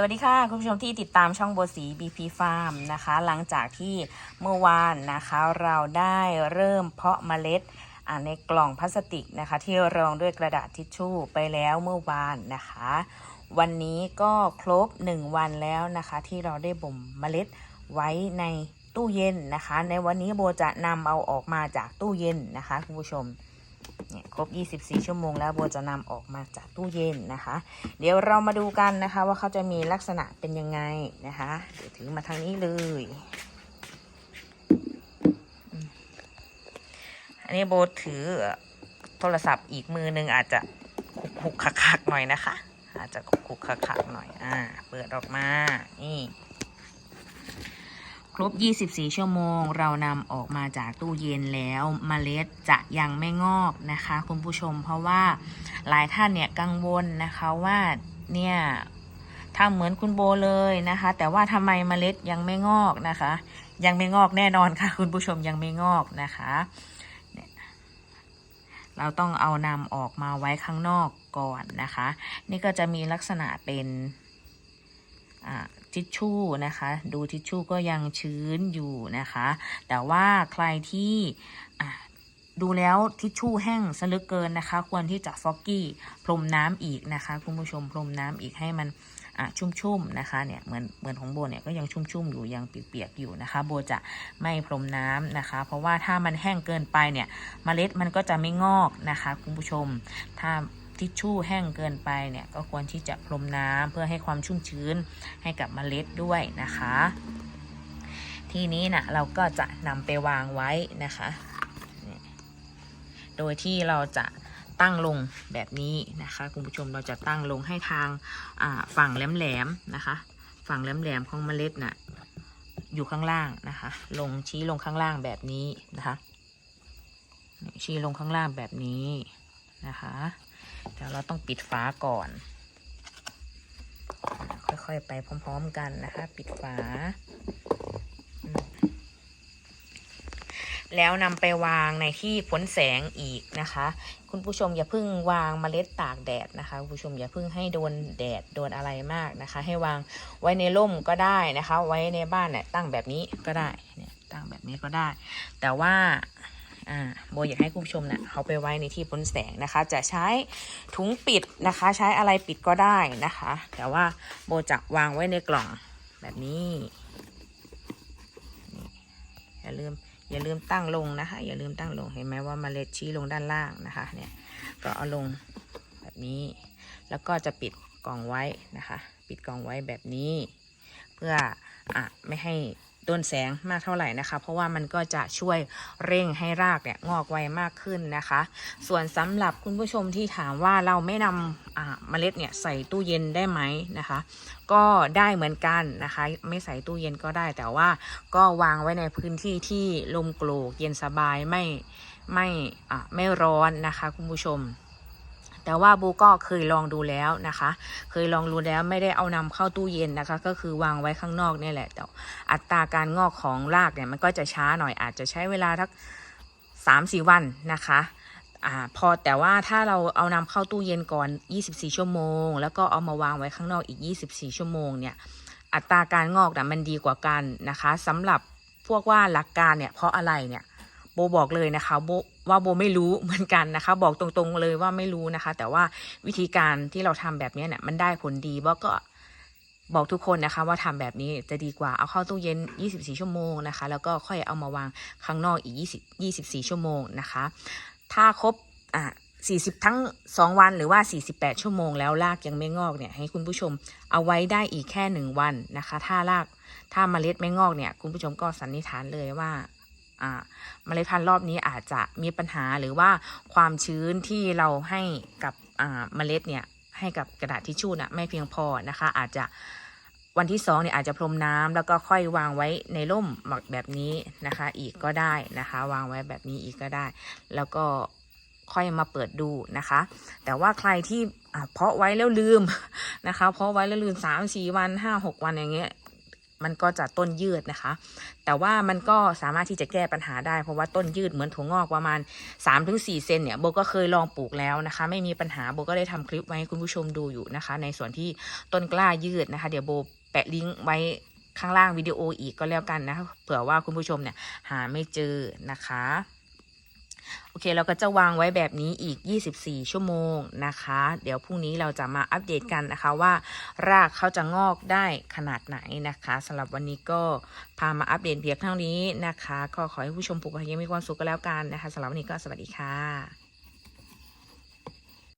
สวัสดีค่ะ คุณผู้ชมที่ติดตามช่องโบสี BP Farm นะคะ หลังจากที่เมื่อวานนะคะเราได้เริ่มเพาะเมล็ดในกล่องพลาสติกนะคะ ที่รองด้วยกระดาษทิชชู่ไปแล้วเมื่อวานนะคะ วันนี้ก็ครบ 1 วันแล้วนะคะ ที่เราได้บ่มเมล็ดไว้ในตู้เย็นนะคะ ในวันนี้โบจะนำเอาออกมาจากตู้เย็นนะคะ คุณผู้ชม เนี่ยครบ 24 ชั่วโมงแล้วโบจะนำออกมาจากตู้เย็นนะคะ เดี๋ยวเรามาดูกันนะคะว่าเขาจะมีลักษณะเป็นยังไงนะคะเดี๋ยวถือมาทางนี้เลย อันนี้โบถือโทรศัพท์อีกมือหนึ่งอาจจะคุกคุกคักคักๆหน่อยนะคะ อาจจะคุกคุกคักคักๆหน่อยอ่าเปิดออกมานี่ ครบ 24 ชั่วโมง เรานำออกมาจากตู้เย็นแล้วมเมล็ดจะยังไม่งอกนะคะ คุณผู้ชมเพราะว่าหลายท่านเนี่ยกังวลนะคะว่าเนี่ยทำเหมือนคุณโบเลยนะคะ แต่ว่าทำไมมเมล็ดยังไม่งอกนะคะ ยังไม่งอกแน่นอนค่ะ คุณผู้ชมยังไม่งอกนะคะเราต้องเอานำออกมาไว้ข้างนอกก่อนนะคะ นี่ก็จะมีลักษณะเป็นอ่า ทิชชู่นะคะ ดูทิชชู่ก็ยังชื้นอยู่นะคะ แต่ว่าใครที่ดูแล้วทิชชู่แห้งซะลือเกินนะคะ ควรที่จะฟอกกี้พรมน้ำอีกนะคะคุณผู้ชมพรมน้ำอีกให้มันชุ่มๆนะคะเนี่ยเหมือนเหมือนของโบเนี่ยก็ยังชุ่มๆอยู่ยังเปียกๆอยู่นะคะ โบจะไม่พรมน้ำนะคะ เพราะว่าถ้ามันแห้งเกินไปเนี่ยเมล็ดมันก็จะไม่งอกนะคะ คุณผู้ชมถ้า ทิชชู่แห้งเกินไปเนี่ยก็ควรที่จะพรมน้ำเพื่อให้ความชุ่มชื้นให้กับเมล็ดด้วยนะคะ ทีนี้นะเราก็จะนำไปวางไว้นะคะ โดยที่เราจะตั้งลงแบบนี้นะคะคุณผู้ชมเราจะตั้งลงให้ทางฝั่งแหลมๆนะคะ ฝั่งแหลมๆของเมล็ดน่ะอยู่ข้างล่างนะคะ ลงชี้ลงข้างล่างแบบนี้นะคะชี้ลงข้างล่างแบบนี้นะคะ เดี๋ยวเราต้องปิดฝาก่อน ค่อยๆไปพร้อมๆกันนะคะ ปิดฝา แล้วนำไปวางในที่พ้นแสงอีกนะคะ คุณผู้ชมอย่าเพิ่งวางเมล็ดตากแดดนะคะ คุณผู้ชมอย่าเพิ่งให้โดนแดดโดนอะไรมากนะคะ ให้วางไว้ในร่มก็ได้นะคะ ไว้ในบ้านเนี่ยตั้งแบบนี้ก็ได้เนี่ยตั้งแบบนี้ก็ได้ แต่ว่า อ่าโบอยากให้คุณผู้ชมเนะ่ยเขาไปไว้ในที่พ้นแสงนะคะ จะใช้ถุงปิดนะคะ ใช้อะไรปิดก็ได้นะคะ แต่ว่าโบจะวางไว้ในกล่องแบบนี้นอย่าลืมอย่าลืมตั้งลงนะคะ อย่าลืมตั้งลงเห็นไหมว่าเมล็ดชี้ลงด้านล่างนะคะ เนี่ยก็เอาลงแบบนี้ แล้วก็จะปิดกล่องไว้นะคะ ปิดกล่องไว้แบบนี้ เพื่ออะไม่ให้ โดนแสงมากเท่าไหร่นะคะ เพราะว่ามันก็จะช่วยเร่งให้รากเนี่ยงอกไวมากขึ้นนะคะ ส่วนสำหรับคุณผู้ชมที่ถามว่าเราไม่นำเมล็ดเนี่ยใส่ตู้เย็นได้ไหมนะคะ ก็ได้เหมือนกันนะคะ ไม่ใส่ตู้เย็นก็ได้แต่ว่าก็วางไว้ในพื้นที่ที่ลมโกรกเย็นสบายไม่ไม่อ่าไม่ร้อนนะคะ คุณผู้ชม แต่ว่าบูก็เคยลองดูแล้วนะคะ เคยลองดูแล้วไม่ได้เอานำเข้าตู้เย็นนะคะ ก็คือวางไว้ข้างนอกนี่แหละแต่อัตราการงอกของรากเนี่ยมันก็จะช้าหน่อยอาจจะใช้เวลาทักสามสี่วันนะคะอ่าพอแต่ว่าถ้าเราเอานำเข้าตู้เย็นก่อน 24 ชั่วโมง แล้วก็เอามาวางไว้ข้างนอกอีก 24 ชั่วโมงเนี่ยอัตราการงอกนะมันดีกว่ากันนะคะสำหรับพวกว่าหลักการเนี่ยเพราะอะไรเนี่ยโบบอกเลยนะคะโบ ว่าโบไม่รู้เหมือนกันนะคะ บอกตรงๆเลยว่าไม่รู้นะคะ แต่ว่าวิธีการที่เราทำแบบนี้เนี่ยมันได้ผลดีโบก็บอกทุกคนนะคะว่าทำแบบนี้จะดีกว่าเอาเข้าตู้เย็น 24 ชั่วโมงนะคะ แล้วก็ค่อยเอามาวางข้างนอกอีก 20 24 ชั่วโมงนะคะ ถ้าครบอะ40 ทั้ง 2 วันหรือว่า 48 ชั่วโมงแล้วรากยังไม่งอกเนี่ยให้คุณผู้ชมเอาไว้ได้อีกแค่ 1 วันนะคะ ถ้ารากถ้าเมล็ดไม่งอกเนี่ยคุณผู้ชมก็สันนิษฐานเลยว่า เมล็ดพันธุ์รอบนี้อาจจะมีปัญหาหรือว่าความชื้นที่เราให้กับเมล็ดเนี่ยให้กับกระดาษทิชชู่น่ะไม่เพียงพอนะคะ อาจจะวันที่สองเนี่ยอาจจะพรมน้ำแล้วก็ค่อยวางไว้ในร่มหมักแบบนี้นะคะ อีกก็ได้นะคะ วางไว้แบบนี้อีกก็ได้ แล้วก็ค่อยมาเปิดดูนะคะ แต่ว่าใครที่เพาะไว้แล้วลืมนะคะ เพาะไว้แล้วลืมสามสี่วันห้าหกวันอย่างเงี้ย มันก็จะต้นยืดนะคะ แต่ว่ามันก็สามารถที่จะแก้ปัญหาได้ เพราะว่าต้นยืดเหมือนถั่วงอกประมาณ 3-4เซนเนี่ยโบก็เคยลองปลูกแล้วนะคะ ไม่มีปัญหาโบก็ได้ทำคลิปไว้ให้คุณผู้ชมดูอยู่นะคะ ในส่วนที่ต้นกล้ายืดนะคะ เดี๋ยวโบแปะลิงก์ไว้ข้างล่างวิดีโออีกก็แล้วกันนะคะเผื่อว่าคุณผู้ชมเนี่ยหาไม่เจอนะคะ โอเค เราก็จะวางไว้แบบนี้อีก 24 ชั่วโมงนะคะ เดี๋ยวพรุ่งนี้เราจะมาอัปเดตกันนะคะว่า รากเขาจะงอกได้ขนาดไหนนะคะสำหรับวันนี้ก็พามาอัปเดตเพียงเท่านี้นะคะ ก็ขอให้ผู้ชมปลูกผักยังมีความสุขก็แล้วกันนะคะสำหรับวันนี้ก็สวัสดีค่ะ